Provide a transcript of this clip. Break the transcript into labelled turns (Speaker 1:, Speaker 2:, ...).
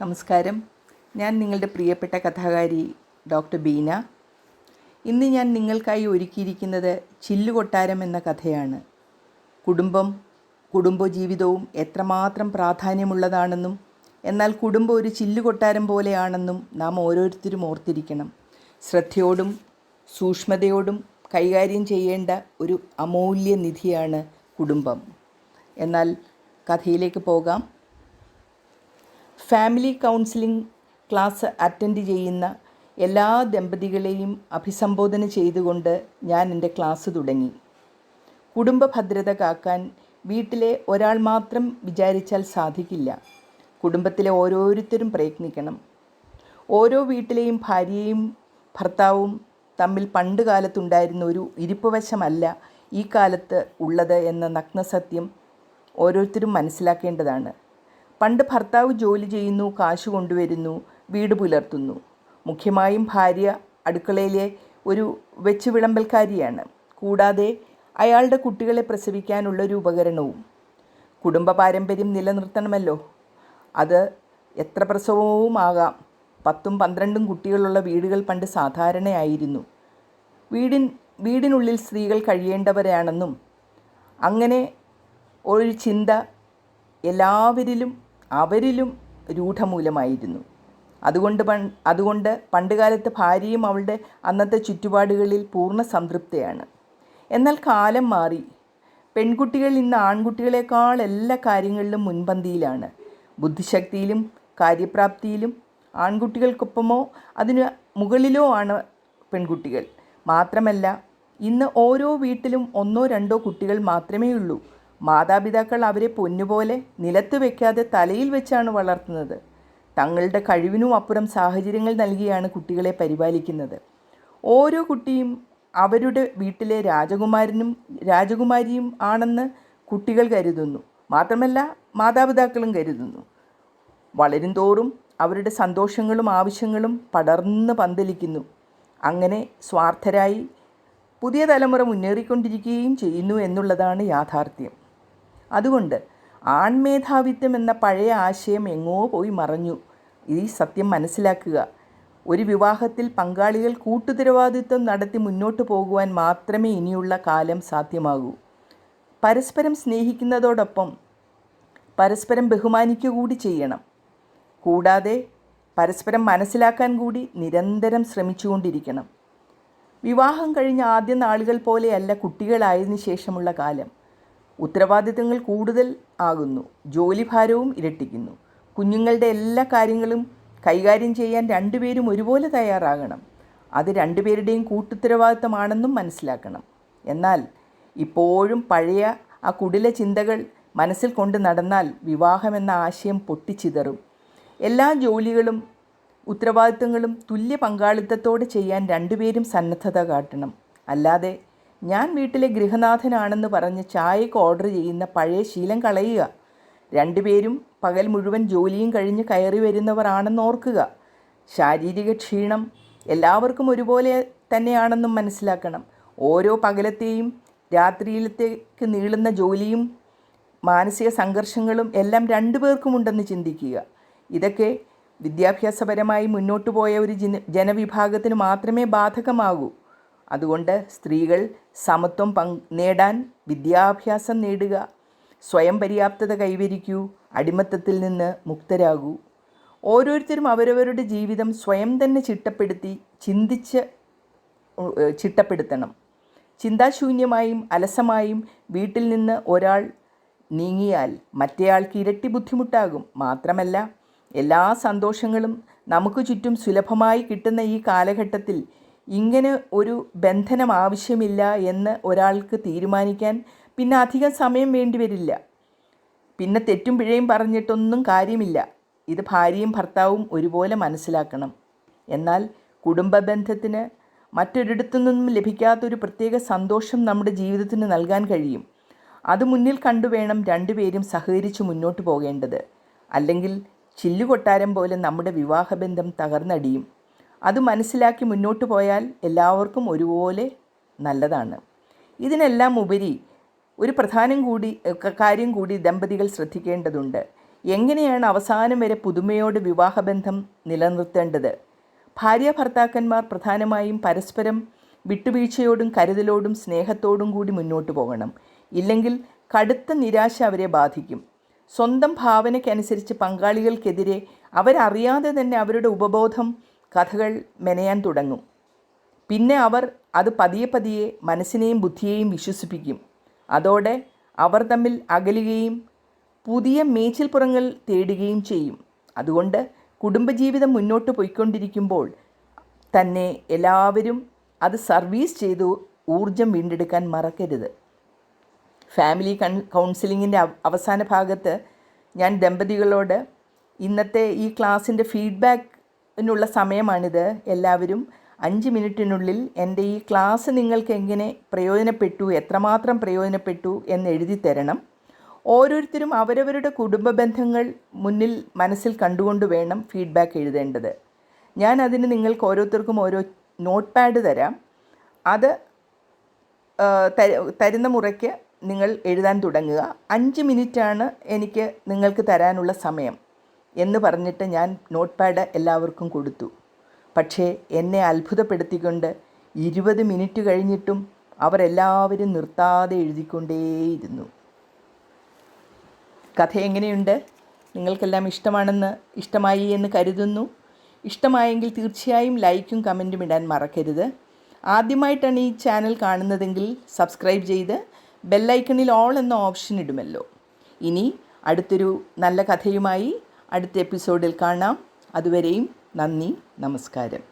Speaker 1: നമസ്കാരം. ഞാൻ നിങ്ങളുടെ പ്രിയപ്പെട്ട കഥാകാരി ഡോക്ടർ ബീന. ഇന്ന് ഞാൻ നിങ്ങൾക്കായി ഒരുക്കിയിരിക്കുന്നത് ചില്ലുകൊട്ടാരം എന്ന കഥയാണ്. കുടുംബം കുടുംബജീവിതവും എത്രമാത്രം പ്രാധാന്യമുള്ളതാണെന്നും എന്നാൽ കുടുംബം ഒരു ചില്ലുകൊട്ടാരം പോലെയാണെന്നും നാം ഓരോരുത്തരും ഓർത്തിരിക്കണം. ശ്രദ്ധയോടും സൂക്ഷ്മതയോടും കൈകാര്യം ചെയ്യേണ്ട ഒരു അമൂല്യ നിധിയാണ് കുടുംബം. എന്നാൽ കഥയിലേക്ക് പോകാം. ഫാമിലി കൗൺസിലിംഗ് ക്ലാസ് അറ്റൻഡ് ചെയ്യുന്ന എല്ലാ ദമ്പതികളെയും അഭിസംബോധന ചെയ്തുകൊണ്ട് ഞാൻ എന്റെ ക്ലാസ് തുടങ്ങി. കുടുംബ ഭദ്രത കാക്കാൻ വീട്ടിലെ ഒരാൾ മാത്രം വിചാരിച്ചാൽ സാധിക്കില്ല. കുടുംബത്തിലെ ഓരോരുത്തരും പ്രയത്നിക്കണം. ഓരോ വീട്ടിലെയും ഭാര്യയും ഭർത്താവും തമ്മിൽ പണ്ട് കാലത്തുണ്ടായിരുന്ന ഒരു ഇരിപ്പുവശമല്ല ഈ കാലത്ത് ഉള്ളത് എന്ന നഗ്നസത്യം ഓരോരുത്തരും മനസ്സിലാക്കേണ്ടതാണ്. പണ്ട് ഭർത്താവ് ജോലി ചെയ്യുന്നു കാശ് കൊണ്ടുവരുന്നു വീട് പുലർത്തുന്നു. മുഖ്യമായും ഭാര്യ അടുക്കളയിലെ ഒരു വെച്ച് വിളമ്പൽക്കാരിയാണ് കൂടാതെ അയാളുടെ കുട്ടികളെ പ്രസവിക്കാനുള്ള ഒരു ഉപകരണവും. കുടുംബ പാരമ്പര്യം നിലനിർത്തണമല്ലോ. അത് എത്ര പ്രസവവും ആകാം. പത്തും പന്ത്രണ്ടും കുട്ടികളുള്ള വീടുകൾ പണ്ട് സാധാരണയായിരുന്നു. വീടിൻ വീടിനുള്ളിൽ സ്ത്രീകൾ കഴിയേണ്ടവരാണെന്നും അങ്ങനെ ഒരു ചിന്ത എല്ലാവരിലും അവരിലും രൂഢമൂലമായിരുന്നു. അതുകൊണ്ട് പൺ അതുകൊണ്ട് പണ്ടുകാലത്ത് ഭാര്യയും അവളുടെ അന്നത്തെ ചുറ്റുപാടുകളിൽ പൂർണ സംതൃപ്തയാണ്. എന്നാൽ കാലം മാറി. പെൺകുട്ടികൾ ഇന്ന് ആൺകുട്ടികളെക്കാൾ എല്ലാ കാര്യങ്ങളിലും മുൻപന്തിയിലാണ്. ബുദ്ധിശക്തിയിലും കാര്യപ്രാപ്തിയിലും ആൺകുട്ടികൾക്കൊപ്പമോ അതിന് മുകളിലോ ആണ് പെൺകുട്ടികൾ. മാത്രമല്ല ഇന്ന് ഓരോ വീട്ടിലും ഒന്നോ രണ്ടോ കുട്ടികൾ മാത്രമേ ഉള്ളൂ മാതാപിതാക്കൾ അവരെ പൊന്നുപോലെ നിലത്ത് വെക്കാതെ തലയിൽ വെച്ചാണ് വളർത്തുന്നത്. തങ്ങളുടെ കഴിവിനും അപ്പുറം സാഹചര്യങ്ങൾ നൽകിയാണ് കുട്ടികളെ പരിപാലിക്കുന്നത്. ഓരോ കുട്ടിയും അവരുടെ വീട്ടിലെ രാജകുമാരനും രാജകുമാരിയും ആണെന്ന് കുട്ടികൾ കരുതുന്നു. മാത്രമല്ല മാതാപിതാക്കളും കരുതുന്നു. വളരും തോറും അവരുടെ സന്തോഷങ്ങളും ആവശ്യങ്ങളും പടർന്ന് പന്തലിക്കുന്നു. അങ്ങനെ സ്വാർത്ഥരായി പുതിയ തലമുറ മുന്നേറിക്കൊണ്ടിരിക്കുകയും ചെയ്യുന്നു എന്നുള്ളതാണ് യാഥാർത്ഥ്യം. അതുകൊണ്ട് ആൺമേധാവിത്വം എന്ന പഴയ ആശയം എങ്ങോ പോയി മറഞ്ഞു. ഈ സത്യം മനസ്സിലാക്കുക. ഒരു വിവാഹത്തിൽ പങ്കാളികൾ കൂട്ടുത്തരവാദിത്വം നടത്തി മുന്നോട്ട് പോകുവാൻ മാത്രമേ ഇനിയുള്ള കാലം സാധ്യമാകൂ. പരസ്പരം സ്നേഹിക്കുന്നതോടൊപ്പം പരസ്പരം ബഹുമാനിക്കുക കൂടി ചെയ്യണം. കൂടാതെ പരസ്പരം മനസ്സിലാക്കാൻ കൂടി നിരന്തരം ശ്രമിച്ചുകൊണ്ടിരിക്കണം. വിവാഹം കഴിഞ്ഞ ആദ്യ നാളുകൾ പോലെയല്ല കുട്ടികളായതിനു ശേഷമുള്ള കാലം. ഉത്തരവാദിത്തങ്ങൾ കൂടുതൽ ആകുന്നു. ജോലിഭാരവും ഇരട്ടിക്കുന്നു. കുഞ്ഞുങ്ങളുടെ എല്ലാ കാര്യങ്ങളും കൈകാര്യം ചെയ്യാൻ രണ്ടുപേരും ഒരുപോലെ തയ്യാറാകണം. അത് രണ്ടുപേരുടെയും കൂട്ടുത്തരവാദിത്തമാണെന്നും മനസ്സിലാക്കണം. എന്നാൽ ഇപ്പോഴും പഴയ ആ കുടില ചിന്തകൾ മനസ്സിൽ കൊണ്ട് നടന്നാൽ വിവാഹമെന്ന ആശയം പൊട്ടിച്ചിതറും. എല്ലാ ജോലികളും ഉത്തരവാദിത്തങ്ങളും തുല്യ പങ്കാളിത്തത്തോടെ ചെയ്യാൻ രണ്ടുപേരും സന്നദ്ധത കാട്ടണം. അല്ലാതെ ഞാൻ വീട്ടിലെ ഗൃഹനാഥനാണെന്ന് പറഞ്ഞ് ചായക്ക് ഓർഡർ ചെയ്യുന്ന പഴയ ശീലം കളയുക. രണ്ടുപേരും പകൽ മുഴുവൻ ജോലിയും കഴിഞ്ഞ് കയറി വരുന്നവരാണെന്ന് ഓർക്കുക. ശാരീരിക ക്ഷീണം എല്ലാവർക്കും ഒരുപോലെ തന്നെയാണെന്നും മനസ്സിലാക്കണം. ഓരോ പകലത്തെയും രാത്രിയിലത്തേക്ക് നീളുന്ന ജോലിയും മാനസിക സംഘർഷങ്ങളും എല്ലാം രണ്ടു പേർക്കുമുണ്ടെന്ന് ചിന്തിക്കുക. ഇതൊക്കെ വിദ്യാഭ്യാസപരമായി മുന്നോട്ടു പോയ ഒരു ജന ജനവിഭാഗത്തിന് മാത്രമേ ബാധകമാകൂ. അതുകൊണ്ട് സ്ത്രീകൾ സമത്വം പങ്ക് നേടാൻ വിദ്യാഭ്യാസം നേടുക. സ്വയം പര്യാപ്തത കൈവരിക്കൂ. അടിമത്തത്തിൽ നിന്ന് മുക്തരാകൂ. ഓരോരുത്തരും അവരവരുടെ ജീവിതം സ്വയം തന്നെ ചിട്ടപ്പെടുത്തി ചിന്തിച്ച് ചിട്ടപ്പെടുത്തണം. ചിന്താശൂന്യമായും അലസമായും വീട്ടിൽ നിന്ന് ഒരാൾ നീങ്ങിയാൽ മറ്റേയാൾക്ക് ഇരട്ടി ബുദ്ധിമുട്ടാകും. മാത്രമല്ല എല്ലാ സന്തോഷങ്ങളും നമുക്ക് ചുറ്റും സുലഭമായി കിട്ടുന്ന ഈ കാലഘട്ടത്തിൽ ഇങ്ങനെ ഒരു ബന്ധനം ആവശ്യമില്ല എന്ന് ഒരാൾക്ക് തീരുമാനിക്കാൻ പിന്നെ അധികം സമയം വേണ്ടിവരില്ല പിന്നെ തെറ്റും പിഴയും പറഞ്ഞിട്ടൊന്നും കാര്യമില്ല. ഇത് ഭാര്യയും ഭർത്താവും ഒരുപോലെ മനസ്സിലാക്കണം. എന്നാൽ കുടുംബ ബന്ധത്തിന് മറ്റൊരിടത്തു നിന്നും ലഭിക്കാത്തൊരു പ്രത്യേക സന്തോഷം നമ്മുടെ ജീവിതത്തിന് നൽകാൻ കഴിയും. അത് മുന്നിൽ കണ്ടു വേണം രണ്ടുപേരും സഹകരിച്ച് മുന്നോട്ട് പോകേണ്ടത്. അല്ലെങ്കിൽ ചില്ലുകൊട്ടാരം പോലെ നമ്മുടെ വിവാഹബന്ധം തകർന്നടിയും. അത് മനസ്സിലാക്കി മുന്നോട്ട് പോയാൽ എല്ലാവർക്കും ഒരുപോലെ നല്ലതാണ്. ഇതിനെല്ലാം ഉപരി ഒരു പ്രധാനം കൂടി കാര്യം കൂടി ദമ്പതികൾ ശ്രദ്ധിക്കേണ്ടതുണ്ട്. എങ്ങനെയാണ് അവസാനം വരെ പുതുമയോട് വിവാഹബന്ധം നിലനിർത്തേണ്ടത്? ഭാര്യ ഭർത്താക്കന്മാർ പ്രധാനമായും പരസ്പരം വിട്ടുവീഴ്ചയോടും കരുതലോടും സ്നേഹത്തോടും കൂടി മുന്നോട്ട് പോകണം. ഇല്ലെങ്കിൽ കടുത്ത നിരാശ അവരെ ബാധിക്കും. സ്വന്തം ഭാവനയ്ക്കനുസരിച്ച് പങ്കാളികൾക്കെതിരെ അവരറിയാതെ തന്നെ അവരുടെ ഉപബോധം കഥകൾ മെനയാൻ തുടങ്ങും. പിന്നെ അവർ അത് പതിയെ പതിയെ മനസ്സിനെയും ബുദ്ധിയെയും വിശ്വസിപ്പിക്കും. അതോടെ അവർ തമ്മിൽ അകലുകയും പുതിയ മേച്ചിൽപ്പുറങ്ങൾ തേടുകയും ചെയ്യും. അതുകൊണ്ട് കുടുംബജീവിതം മുന്നോട്ട് പോയിക്കൊണ്ടിരിക്കുമ്പോൾ തന്നെ എല്ലാവരും അത് സർവീസ് ചെയ്തു ഊർജം വീണ്ടെടുക്കാൻ മറക്കരുത്. ഫാമിലി കൺ കൗൺസിലിങ്ങിന്റെ അവസാന ഭാഗത്ത് ഞാൻ ദമ്പതികളോട് ഇന്നത്തെ ഈ ക്ലാസ്സിന്റെ ഫീഡ്ബാക്കിനുള്ള സമയമാണിത്. എല്ലാവരും അഞ്ച് മിനിറ്റിനുള്ളിൽ എന്റെ ഈ ക്ലാസ് നിങ്ങൾക്ക് എങ്ങനെ പ്രയോജനപ്പെട്ടു എത്രമാത്രം പ്രയോജനപ്പെട്ടു എന്ന് എഴുതി തരണം. ഓരോരുത്തരും അവരവരുടെ കുടുംബ ബന്ധങ്ങൾ മുന്നിൽ മനസ്സിൽ കണ്ടുകൊണ്ട് വേണം ഫീഡ്ബാക്ക് എഴുതേണ്ടത്. ഞാൻ അതിന് നിങ്ങൾക്ക് ഓരോരുത്തർക്കും ഓരോ നോട്ട് പാഡ് തരാം. അത് തരുന്ന മുറയ്ക്ക് നിങ്ങൾ എഴുതാൻ തുടങ്ങുക. അഞ്ച് മിനിറ്റാണ് എനിക്ക് നിങ്ങൾക്ക് തരാനുള്ള സമയം. എന്ന് പറഞ്ഞിട്ട് ഞാൻ നോട്ട് പാഡ് എല്ലാവർക്കും കൊടുത്തു. പക്ഷേ എന്നെ അത്ഭുതപ്പെടുത്തിക്കൊണ്ട് ഇരുപത് മിനിറ്റ് കഴിഞ്ഞിട്ടും അവരെല്ലാവരും നിർത്താതെ എഴുതിക്കൊണ്ടേയിരുന്നു. കഥ എങ്ങനെയുണ്ട്? നിങ്ങൾക്കെല്ലാം ഇഷ്ടമാണെന്ന് ഇഷ്ടമായി എന്ന് കരുതുന്നു. ഇഷ്ടമായെങ്കിൽ തീർച്ചയായും ലൈക്കും കമന്റും ഇടാൻ മറക്കരുത്. ആദ്യമായിട്ടാണ് ഈ ചാനൽ കാണുന്നതെങ്കിൽ സബ്സ്ക്രൈബ് ചെയ്ത് ബെല്ലൈക്കണിൽ ഓൾ എന്ന ഓപ്ഷൻ ഇടുമല്ലോ. ഇനി അടുത്തൊരു നല്ല കഥയുമായി അടുത്ത എപ്പിസോഡിൽ കാണാം. അതുവരെയും നന്ദി നമസ്കാരം.